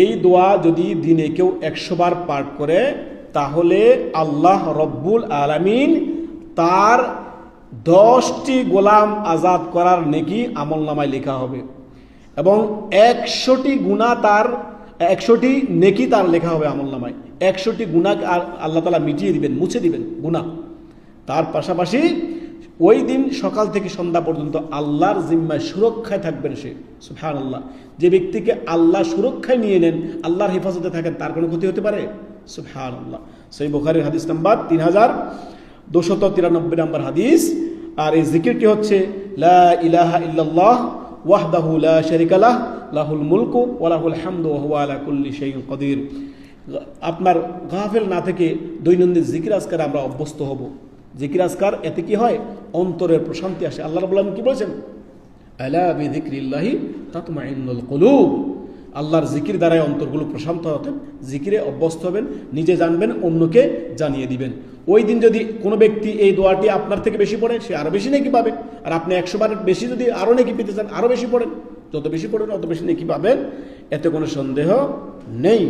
এই দোয়া যদি দিনে কেউ একশো বার পাঠ করে, তাহলে আল্লাহ রব্বুল আলামিন তার দশটি গোলাম আজাদ করার নেকি আমল নামায় লেখা হবে। এবং একশোটি গুণা তার, একশোটি নেকি তার লেখা হবে আমল নামায়। একশোটি গুণা আল্লাহ তালা মিটিয়ে দিবেন, মুছে দিবেন গুণা তার পাশাপাশি ওই দিন সকাল থেকে সন্ধ্যা পর্যন্ত আল্লাহর জিম্মায় সুরক্ষায় থাকবেন সে। সুফান আল্লাহ যে ব্যক্তিকে আল্লাহ সুরক্ষায় নিয়ে নেন, আল্লাহর হেফাজতে থাকেন, তার কোনো ক্ষতি হতে পারে? সুফান আল্লাহ সেই বোখারির হাদিস নাম্বার তিন হাজার দুশত তিরানব্বই নম্বর হাদিস। আর এই জিকিরটি হচ্ছে, লা ইলাহা ইল্লাল্লাহ ওয়াহদাহু লা শারিকালাহ লাহুল মুলকু ওয়া লাহুল হামদু ওয়া আলা কুল্লি শাইইন কদির। আপনার গাফেল না থেকে দৈনন্দিন জিকির আজকার আমরা অভ্যস্ত হব। জিকির আজকার এতে কি হয়? অন্তরের প্রশান্তি আসে। আল্লাহ রাব্বুল আলামিন কি বলেছেন? আলা বিযিকরিল্লাহি তাতমাইন্নুল কুলুব। আল্লাহর জিকির দ্বারাই অন্তরগুলো প্রশান্ত হতেন জিকিরে অভ্যস্ত হবেন, নিজে জানবেন, অন্যকে জানিয়ে দিবেন। ওই দিন যদি কোনো ব্যক্তি এই দোয়াটি আপনার থেকে বেশি পড়ে, সে আরও বেশি নেকি পাবেন আর আপনি একশো বারের বেশি যদি আরও নেকি পেতে চান আরও বেশি পড়েন। যত বেশি পড়েন, অত বেশি নেকি পাবেন। এতে কোনো সন্দেহ নেই।